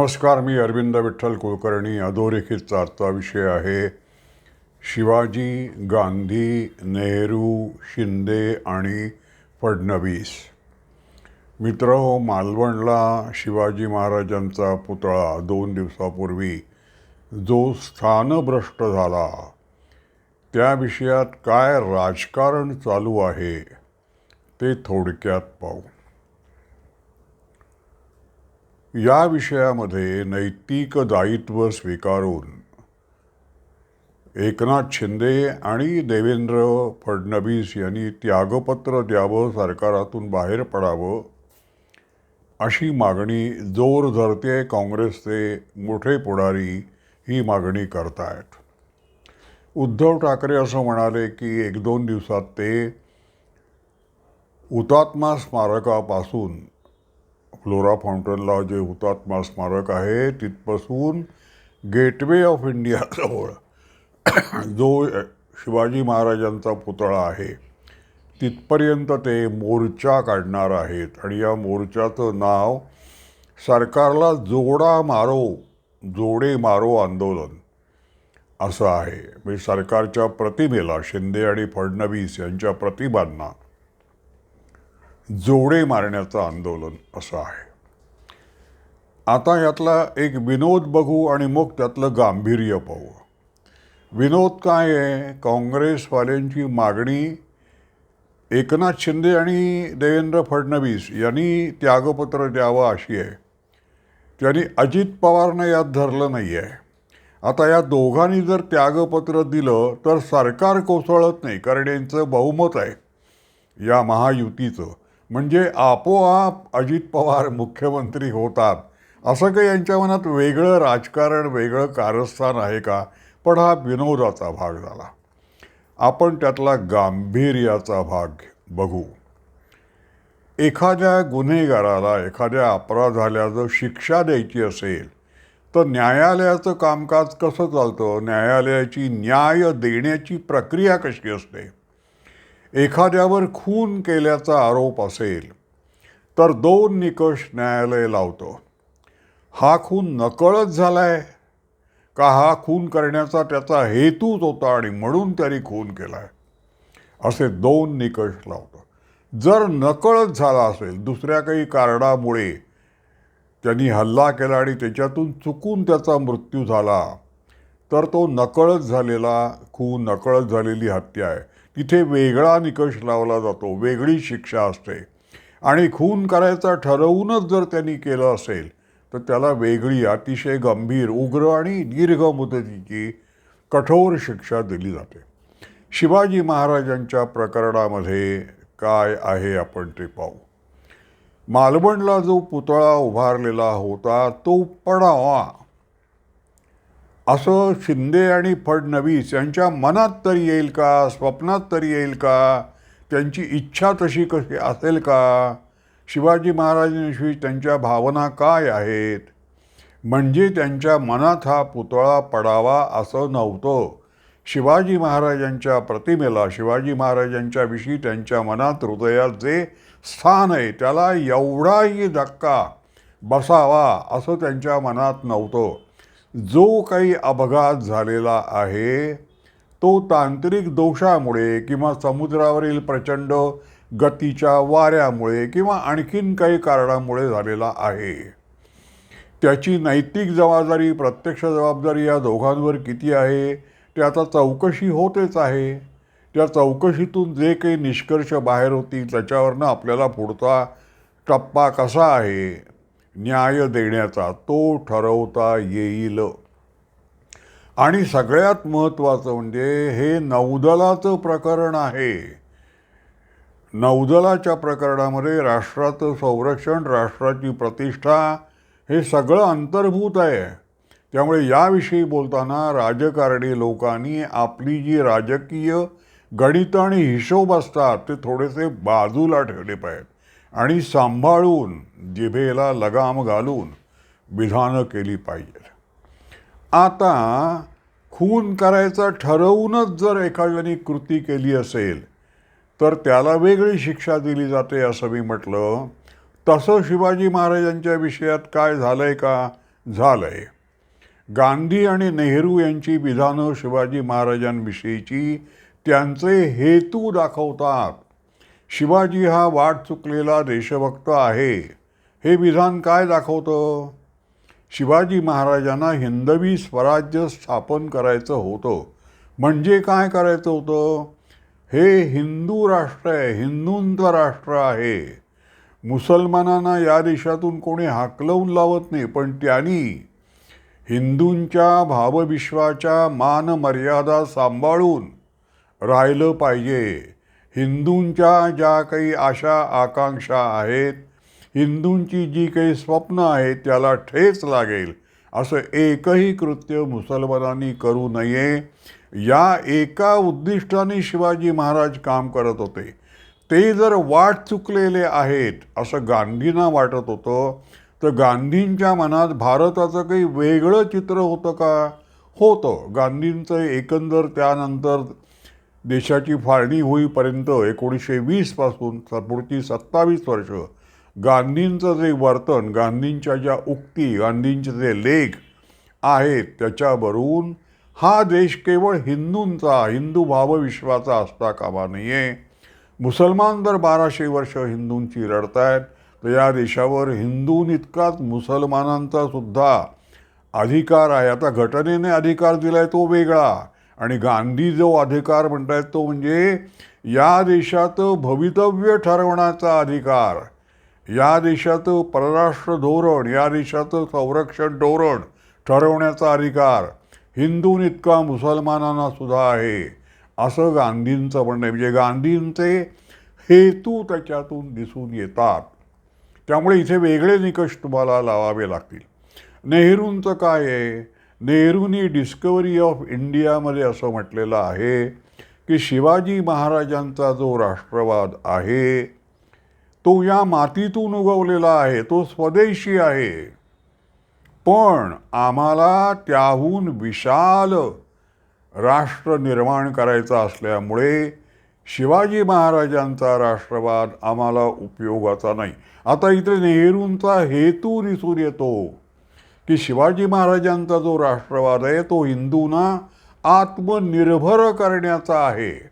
नमस्कार मी अरविंद विठ्ठल कुलकर्णी. अधोरेखित आजचा विषय आहे शिवाजी गांधी नेहरू शिंदे आणि फडणवीस. मित्र हो, मालवणला शिवाजी महाराजांचा पुतळा दोन दिवसापूर्वी जो स्थानभ्रष्ट झाला. त्या विषयात काय राजकारण चालू आहे ते थोडक्यात पाहू. या विषयामध्ये नैतिक दायित्व स्वीकारून एकनाथ शिंदे आणि देवेंद्र फडणवीस यांनी त्यागपत्र द्यावं सरकारातून बाहेर पडावं अशी मागणी जोर धरते काँग्रेसचे मोठे पुढारी ही मागणी करतायत. उद्धव ठाकरे असं म्हणाले की एक दोन दिवसात ते हुतात्मा स्मारकापासून फ्लोरा फाउंटनला जे हुतात्मा स्मारक आहे तिथपासून गेटवे ऑफ इंडियाजवळ जो शिवाजी महाराजांचा पुतळा आहे तिथपर्यंत ते मोर्चा काढणार आहेत. आणि या मोर्चाचं नाव सरकारला जोडा मारो जोडे मारो आंदोलन असं आहे. म्हणजे सरकारच्या प्रतिमेला शिंदे आणि फडणवीस यांच्या प्रतिभांना जोडे मारण्याचं आंदोलन असं आहे. आता यातला एक विनोद बघू आणि मग त्यातलं गांभीर्य पाहू. विनोद काय आहे? काँग्रेसवाल्यांची मागणी एकनाथ शिंदे आणि देवेंद्र फडणवीस यांनी त्यागपत्र द्यावं अशी आहे. त्यांनी अजित पवारनं यात धरलं नाही आहे आता या दोघांनी जर त्यागपत्र दिलं तर सरकार कोसळत नाही कारण यांचं बहुमत आहे या महायुतीचं. म्हणजे आपोआप अजित पवार मुख्यमंत्री होतात. असं काही यांच्या मनात वेगळं राजकारण वेगळं कारस्थान आहे का? पण हा विनोदाचा भाग झाला. आपण त्यातला गांभीर्याचा भाग बघू. एखाद्या गुन्हेगाराला एखाद्या अपराधाला जर शिक्षा द्यायची असेल तर न्यायालयाचं कामकाज कसं चालतं? न्यायालयाची न्याय देण्याची प्रक्रिया कशी असते? एखाद्यावर खून केल्याचा आरोप असेल तर दोन निकष न्यायालय लावतं. हा खून नकळत आहे का हा खून करण्याचा त्याचा हेतूच होता आणि म्हणून त्याने खून केला आहे असे दोन निकष लावतो. जर नकळत झाला असेल दुसऱ्या काही कारणामुळे त्यांनी हल्ला केला आणि त्याच्यातून चुकून त्याचा मृत्यू झाला तर तो नकळत झालेला खून नकळत झालेली हत्या आहे. तिथे वेगळा निकष लावला जातो वेगळी शिक्षा असते. आणि खून करायचा ठरवूनच जर त्यांनी केलं असेल तर त्याला वेगळी अतिशय गंभीर उग्र आणि दीर्घ मुदतीची कठोर शिक्षा दिली जाते. शिवाजी महाराजांच्या प्रकरणामध्ये काय आहे आपण ते पाहू. मालवणला जो पुतळा उभारलेला होता तो पडावा. असं शिंदे आणि फडणवीस यांच्या मनात तरी येईल का? स्वप्नात तरी येईल का? त्यांची इच्छा तशी कशी असेल का? शिवाजी महाराजांविषयी त्यांच्या भावना काय आहेत? म्हणजे त्यांच्या मनात हा पुतळा पडावा असं नव्हतं. शिवाजी महाराजांच्या प्रतिमेला शिवाजी महाराजांच्याविषयी त्यांच्या मनात हृदयात जे स्थान आहे. त्याला एवढाही धक्का बसावा असं त्यांच्या मनात नव्हतं. जो काही अपघात झालेला आहे तो तांत्रिक दोषामुळे किंवा समुद्रावरील प्रचंड गतीच्या वाऱ्यामुळे किंवा आणखीन काही कारणामुळे झालेला आहे. त्याची नैतिक जबाबदारी प्रत्यक्ष जबाबदारी या दोघांवर किती आहे ते आता चौकशी होतेच आहे. त्या चौकशीतून जे काही निष्कर्ष बाहेर होतील त्याच्यावरनं आपल्याला पुढचा टप्पा कसा आहे न्याय देण्याचा तो ठरवता येईल. आणि सगळ्यात महत्त्वाचं म्हणजे हे नौदलाचं प्रकरण आहे. नौदलाच्या प्रकरणामध्ये राष्ट्राचं संरक्षण राष्ट्राची प्रतिष्ठा हे सगळं अंतर्भूत आहे. त्यामुळे याविषयी बोलताना राजकारणी लोकांनी आपली जी राजकीय गणितं आणि हिशोब असतात ते थोडेसे बाजूला ठेवले पाहिजेत. आणि सांभाळून जिभेला लगाम घालून विधानं केली पाहिजेत आता खून करायचा ठरवूनच जर एखाद्याने कृती केली असेल तर त्याला वेगळी शिक्षा दिली जाते असं मी म्हटलं. तसं शिवाजी महाराजांच्या विषयात काय झालंय का? झालंय. गांधी आणि नेहरू यांची विधानं शिवाजी महाराजांविषयीची त्यांचे हेतू दाखवतात. शिवाजी हा वाट चुकलेला देशभक्त आहे. हे विधान काय दाखवतं? शिवाजी महाराजांना हिंदवी स्वराज्य स्थापन करायचं होतं. म्हणजे काय करायचं होतं? हे हिंदू राष्ट्र आहे हिंदूंचं राष्ट्र आहे. मुसलमानांना या देशातून कोणी हाकलवून लावत नाही पण त्यांनी हिंदूंच्या भावविश्वाच्या मान मर्यादा सांभाळून राहिलं पाहिजे. हिंदूंच्या ज्या काही आशा आकांक्षा आहेत हिंदूंची जी काही स्वप्न आहेत त्याला ठेच लागेल. असं एकही कृत्य मुसलमानांनी करू नये. या एका उद्दिष्टाने शिवाजी महाराज काम करत होते. ते जर वाट चुकलेले आहेत असं गांधींना वाटत होतं तर गांधींच्या मनात भारताचं काही वेगळं चित्र होतं का? होतं. गांधींचं एकंदर त्यानंतर देशाची फाळणी होईपर्यंत एकोणीसशे वीसपासून स- पुढची सत्तावीस वर्ष. गांधींचं जे वर्तन गांधींच्या ज्या उक्ती गांधींचे जे लेख आहेत त्याच्यावरून हा देश केवळ हिंदूंचा हिंदू भावविश्वाचा असता कामा नये. मुसलमान जर बाराशे वर्ष हिंदूंची रडतायत तर या देशावर हिंदून इतकाच मुसलमानांचा सुद्धा अधिकार आहे. आता घटनेने अधिकार दिला आहे तो वेगळा. आणि गांधी जो अधिकार म्हणतायत तो म्हणजे या देशात भवितव्य ठरवण्याचा अधिकार या देशाचं परराष्ट्र धोरण या देशाचं संरक्षण धोरण ठरवण्याचा अधिकार हिंदून इतका मुसलमानांना सुद्धा आहे असं गांधींचं म्हणणं आहे. म्हणजे गांधींचे हेतू त्याच्यातून दिसून येतात. त्यामुळे इथे वेगळे निकष तुम्हाला लावावे लागतील. नेहरूंचं काय आहे? नेहरूंनी डिस्कवरी ऑफ इंडियामध्ये असं म्हटलेलं आहे की शिवाजी महाराजांचा जो राष्ट्रवाद आहे तो या मातीतून उगवलेला आहे तो स्वदेशी आहे. पण आम्हाला त्याहून विशाल राष्ट्र निर्माण करायचा असल्यामुळे शिवाजी महाराजांचा राष्ट्रवाद आम्हाला उपयोगाचा नाही. आता इथे नेहरूंचा हेतू दिसून येतो. की शिवाजी महाराजांचा जो राष्ट्रवाद आहे तो हिंदूंना आत्मनिर्भर करण्याचा आहे.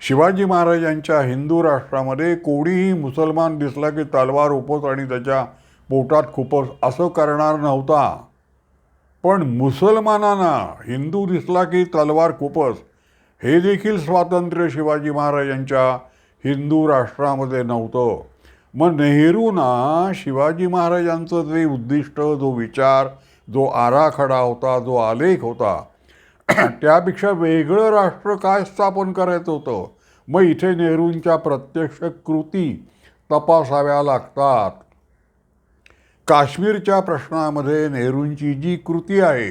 शिवाजी महाराजांच्या हिंदू राष्ट्रामध्ये कोणीही मुसलमान दिसला की तलवार उपस आणि त्याच्या पोटात खुपस असं करणार नव्हता. पण मुसलमानांना हिंदू दिसला की तलवार खुपस हे देखील स्वातंत्र्य शिवाजी महाराजांच्या हिंदू राष्ट्रामध्ये नव्हतं. मग नेहरूंना शिवाजी महाराजांचं जे उद्दिष्ट जो विचार जो आराखडा होता जो आलेख होता त्यापेक्षा वेगळं राष्ट्र काय स्थापन करायचं होतं? मग इथे नेहरूंच्या प्रत्यक्ष कृती तपासाव्या लागतात. काश्मीरच्या प्रश्नामध्ये नेहरूंची जी कृती आहे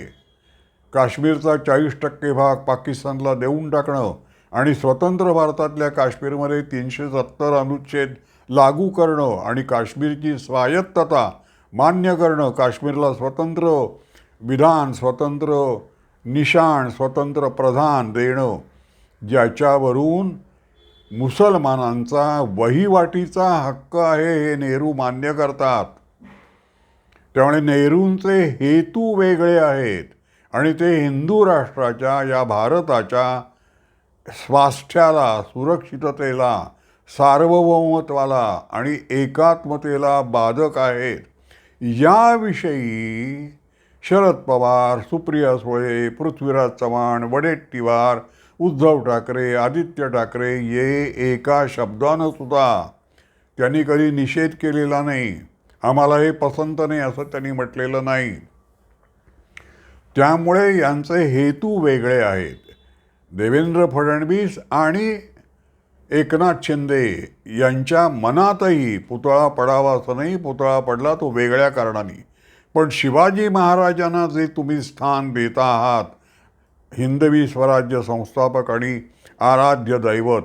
काश्मीरचा चाळीस टक्के भाग पाकिस्तानला देऊन टाकणं आणि स्वतंत्र भारतातल्या काश्मीरमध्ये तीनशे सत्तर अनुच्छेद लागू करणं आणि काश्मीरची स्वायत्तता मान्य करणं काश्मीरला स्वतंत्र विधान स्वतंत्र निशाण स्वतंत्र प्रधान देणं ज्याच्यावरून मुसलमानांचा वहिवाटीचा हक्क आहे हे नेहरू मान्य करतात. त्यामुळे नेहरूंचे हेतू वेगळे आहेत आणि ते हिंदू राष्ट्राच्या या भारताच्या स्वास्थ्याला सुरक्षिततेला सार्वभौमत्वाला आणि एकात्मतेला बाधक आहेत याविषयी शरद पवार सुप्रिया सुळे पृथ्वीराज चव्हाण वडेट्टीवार उद्धव ठाकरे आदित्य ठाकरे ये एका शब्दानं सुद्धा त्यांनी कधी निषेध केलेला नाही. आम्हाला हे पसंत नाही असं त्यांनी म्हटलेलं नाही. त्यामुळे यांचे हेतू वेगळे आहेत. देवेंद्र फडणवीस आणि एकनाथ शिंदे यांच्या मनातही पुतळा पडावा असं नाही पुतळा पडला तो वेगळ्या कारणाने. पण शिवाजी महाराजांना जे तुम्ही स्थान देता आहात हिंदवी स्वराज्य संस्थापक आणि आराध्य दैवत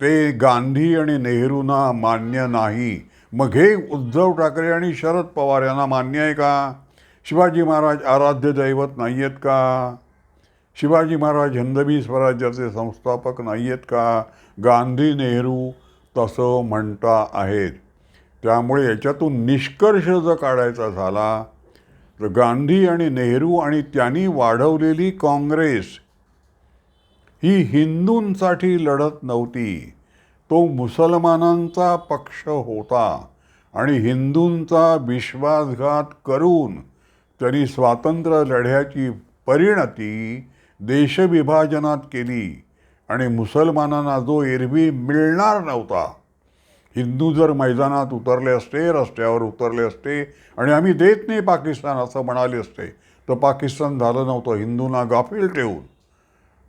ते गांधी आणि नेहरूंना मान्य नाही. मग हे उद्धव ठाकरे आणि शरद पवार यांना मान्य आहे का? शिवाजी महाराज आराध्य दैवत नाही आहेत का? शिवाजी महाराज हिंदवी स्वराज्याचे संस्थापक नाही आहेत का? गांधी नेहरू तसं म्हणता आहेत. त्यामुळे याच्यातून निष्कर्ष जर काढायचा झाला तर गांधी आणि नेहरू आणि त्यांनी वाढवलेली काँग्रेस ही हिंदूंसाठी लढत नव्हती. तो मुसलमानांचा पक्ष होता आणि हिंदूंचा विश्वासघात करून त्यांनी स्वातंत्र्य लढ्याची परिणती देशविभाजनात केली आणि मुसलमानांना जो एरवी मिळणार नव्हता हिंदू जर मैदानात उतरले असते रस्त्यावर उतरले असते आणि आम्ही देत नाही पाकिस्तान असं म्हणाले असते तर पाकिस्तान झालं नव्हतं. हिंदूंना गाफील ठेवून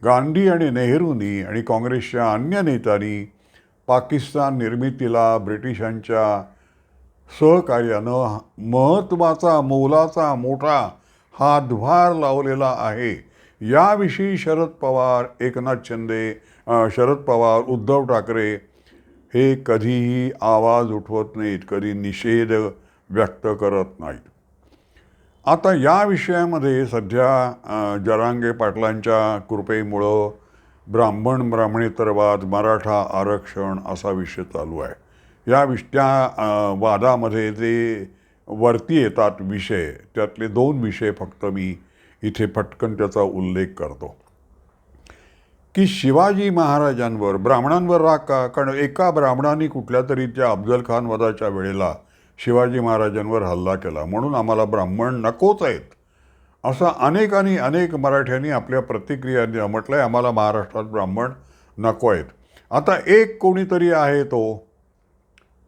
गांधी आणि नेहरूंनी आणि काँग्रेसच्या अन्य नेत्यांनी पाकिस्तान निर्मितीला ब्रिटिशांच्या सहकार्यानं महत्त्वाचा मोलाचा मोठा हातभार लावलेला आहे. याविषयी शरद पवार एकनाथ शिंदे शरद पवार उद्धव ठाकरे हे कधीही आवाज उठवत नाहीत कधी निषेध व्यक्त करत नाहीत. आता या विषयामध्ये सध्या जरांगे पाटलांच्या कृपेमुळं ब्राह्मण ब्राह्मणेतरवाद मराठा आरक्षण असा विषय चालू आहे. या विष त्या वादामध्ये जे वरती येतात विषय त्यातले दोन विषय फक्त मी इथे पटकन त्याचा उल्लेख करतो. की शिवाजी महाराजांवर ब्राह्मणांवर राग का? कारण एका ब्राह्मणाने कुठल्या तरी त्या अफजल खान वधाच्या वेळेला शिवाजी महाराजांवर हल्ला केला. म्हणून आम्हाला ब्राह्मण नकोच आहेत. असं अनेकांनी अनेक मराठ्यांनी आपल्या प्रतिक्रिया म्हटलं आहे आम्हाला महाराष्ट्रात ब्राह्मण नको आहेत. आता एक कोणीतरी आहे तो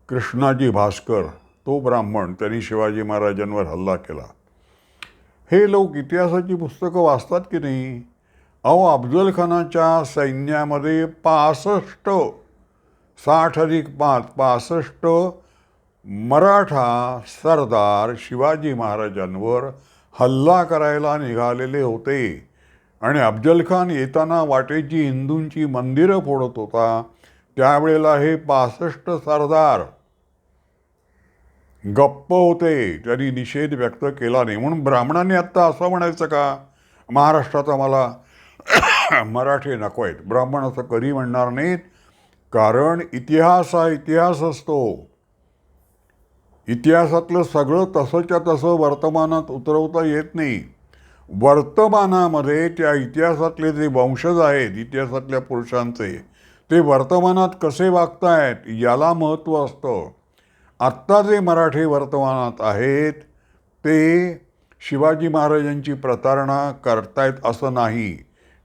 कृष्णाजी भास्कर. तो ब्राह्मण त्यांनी शिवाजी महाराजांवर हल्ला केला. हे लोक इतिहासाची पुस्तकं वाचतात की नाही? अहो अफजल खानाच्या सैन्यामध्ये पासष्ट साठ अधिक पाच पासष्ट मराठा सरदार शिवाजी महाराजांवर हल्ला करायला निघालेले होते. आणि अफजल खान येताना वाटेची हिंदूंची मंदिरं फोडत होता. त्यावेळेला हे पासष्ट सरदार गप्प होते. त्यांनी निषेध व्यक्त केला नाही. म्हणून ब्राह्मणांनी आत्ता असं म्हणायचं का? महाराष्ट्रात आम्हाला मराठी नको आहेत. ब्राह्मण असं कधी म्हणणार नाहीत. कारण इतिहास हा इतिहास असतो. इतिहासातलं सगळं तसंच्या तसं वर्तमानात उतरवता येत नाही. वर्तमानामध्ये त्या इतिहासातले जे वंशज आहेत इतिहासातल्या पुरुषांचे ते वर्तमानात कसे वागतायत याला महत्त्व असतं. आत्ता जे मराठी वर्तमानात आहेत ते शिवाजी महाराजांची प्रतारणा करतायत असं नाही.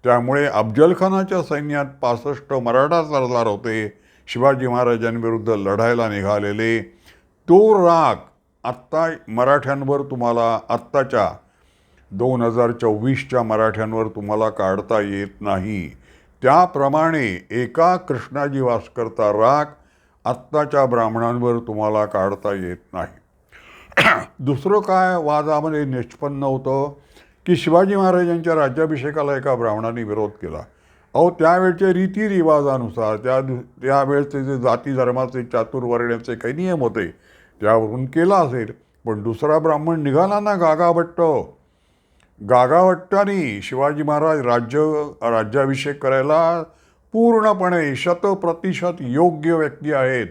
त्यामुळे अफजलखानाच्या सैन्यात पासष्ट मराठा सरदार होते. शिवाजी महाराजांविरुद्ध लढायला निघालेले. तो राग आत्ता मराठ्यांवर तुम्हाला आत्ताच्या दोन हजार चोवीसच्या मराठ्यांवर तुम्हाला काढता येत नाही. त्याप्रमाणे एका कृष्णाजी वासकरचा राग आत्ताच्या ब्राह्मणांवर तुम्हाला काढता येत नाही. दुसरं काय? वादामध्ये निष्पन्न होतं की शिवाजी महाराजांच्या राज्याभिषेकाला एका ब्राह्मणाने विरोध केला. अहो त्यावेळचे रीतिरिवाजानुसार त्या त्यावेळचे जे जाती धर्माचे चातुर्वर्ण्याचे काही नियम होते त्यावरून केला असेल. पण दुसरा ब्राह्मण निघाला ना गागाभट्ट. गागाभट्टाने शिवाजी महाराज राज्य राज्याभिषेक करायला पूर्णपणे शतप्रतिशत योग्य व्यक्ती आहेत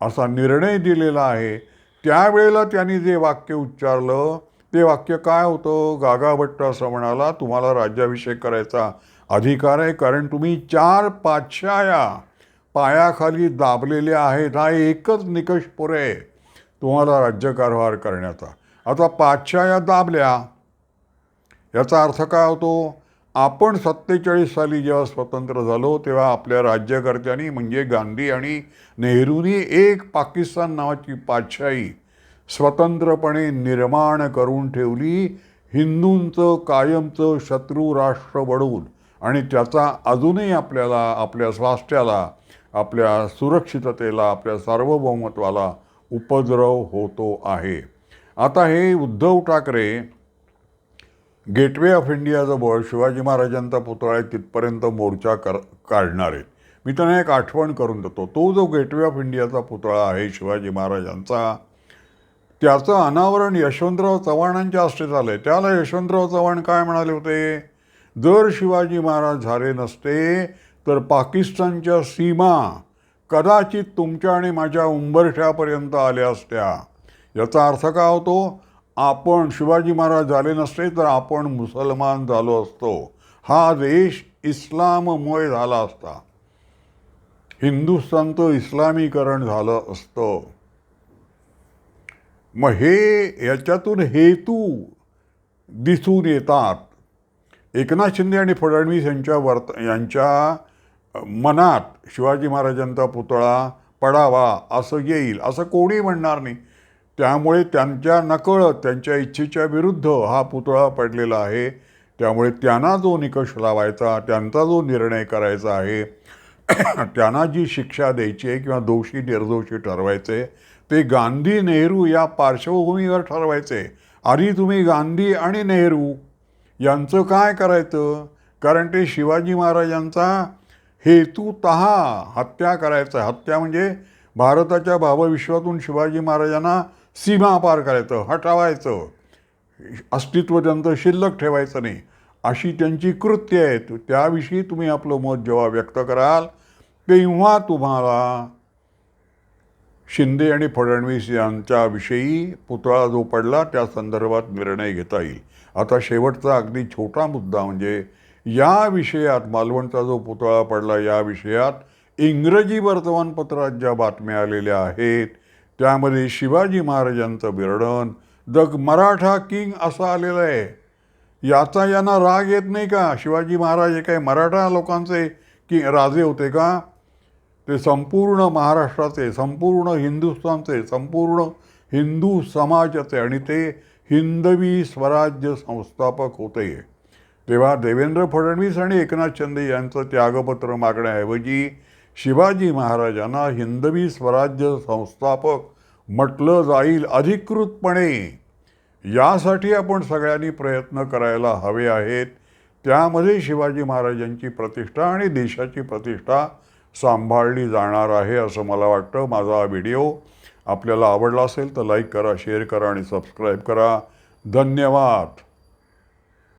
असा निर्णय दिलेला आहे. त्यावेळेला त्यांनी जे वाक्य उच्चारलं ते वाक्य काय होतं? गागाभट्ट असं म्हणाला तुम्हाला राज्याभिषेक करायचा अधिकार आहे कारण तुम्ही चार पाचशाया पायाखाली दाबलेल्या आहेत. हा एकच निकष पुरे तुम्हाला राज्यकारभार करण्याचा. आता पाचशाया दाबल्या. याचा अर्थ काय होतो? आपण सत्तेचाळीस साली जेव्हा स्वतंत्र झालो तेव्हा आपल्या राज्यकर्त्यांनी म्हणजे गांधी आणि नेहरूंनी एक पाकिस्तान नावाची पातशाही स्वतंत्रपणे निर्माण करून ठेवली. हिंदूंचं कायमचं शत्रू राष्ट्र बनवून आणि त्याचा अजूनही आपल्याला आपल्या स्वास्थ्याला आपल्या सुरक्षिततेला आपल्या सार्वभौमत्वाला उपद्रव होतो आहे. आता हे उद्धव ठाकरे गेटवे ऑफ इंडियाजवळ शिवाजी महाराजांचा पुतळा आहे तिथपर्यंत मोर्चा कर काढणार आहेत मी त्यांना एक आठवण करून देतो. तो जो गेटवे ऑफ इंडियाचा पुतळा आहे शिवाजी महाराजांचा त्याचं अनावरण यशवंतराव चव्हाणांच्या हस्ते झालं आहे त्याला यशवंतराव चव्हाण काय म्हणाले होते? जर शिवाजी महाराज झाले नसते तर पाकिस्तानच्या सीमा कदाचित तुमच्या आणि माझ्या उंबरठ्यापर्यंत आल्या असत्या. याचा अर्थ काय होतो? आपण शिवाजी महाराज झाले नसते तर आपण मुसलमान झालो असतो. हा देश इस्लाममुळे झाला असता. हिंदुस्थानचं इस्लामीकरण झालं असतं. मग हे याच्यातून हेतू दिसून येतात. एकनाथ शिंदे आणि फडणवीस यांच्या वर्त यांच्या मनात शिवाजी महाराजांचा पुतळा पडावा असं येईल. असं कोणी म्हणणार नाही. त्यामुळे त्यांच्या नकळत त्यांच्या इच्छेच्या विरुद्ध हा पुतळा पडलेला आहे. त्यामुळे त्यांना जो निकष लावायचा त्यांचा जो निर्णय करायचा आहे त्यांना जी शिक्षा द्यायची आहे किंवा दोषी निर्दोषी ठरवायचे ते गांधी नेहरू या पार्श्वभूमीवर ठरवायचे. आधी तुम्ही गांधी आणि नेहरू यांचं काय करायचं? कारण ते शिवाजी महाराजांचा हेतू तहा हत्या करायचा. हत्या म्हणजे भारताच्या भावविश्वातून शिवाजी महाराजांना सीमा पार करायचं हटवायचं. अस्तित्व त्यांचं शिल्लक ठेवायचं नाही. अशी त्यांची कृत्य आहेत. त्याविषयी तुम्ही आपलं मत जेव्हा व्यक्त कराल तेव्हा तुम्हाला शिंदे आणि फडणवीस यांच्याविषयी पुतळा जो पडला त्या संदर्भात निर्णय घेता येईल. आता शेवटचा अगदी छोटा मुद्दा म्हणजे या विषयात मालवणचा जो पुतळा पडला या विषयात इंग्रजी वर्तमानपत्रात ज्या बातम्या आलेल्या आहेत त्यामध्ये शिवाजी महाराजांचं वर्णन द मराठा किंग असं आलेलं आहे. याचा यांना राग येत नाही का? शिवाजी महाराज हे काय मराठा लोकांचे की राजे होते का? ते संपूर्ण महाराष्ट्राचे संपूर्ण हिंदुस्थानचे संपूर्ण हिंदू समाजाचे आणि ते हिंदवी स्वराज्य संस्थापक होते. तेव्हा देवेंद्र फडणवीस आणि एकनाथ शिंदे यांचं त्यागपत्र मागण्याऐवजी शिवाजी महाराजांना हिंदवी स्वराज्य संस्थापक म्हटलं जाईल अधिकृतपणे. यासाठी आपण सगळ्यांनी प्रयत्न करायला हवे आहेत. त्यामध्ये शिवाजी महाराजांची प्रतिष्ठा आणि देशाची प्रतिष्ठा सांभाळली जाणार आहे असं मला वाटतं. माझा हा व्हिडिओ आपल्याला आवडला असेल तर लाईक करा शेअर करा आणि सबस्क्राईब करा. धन्यवाद.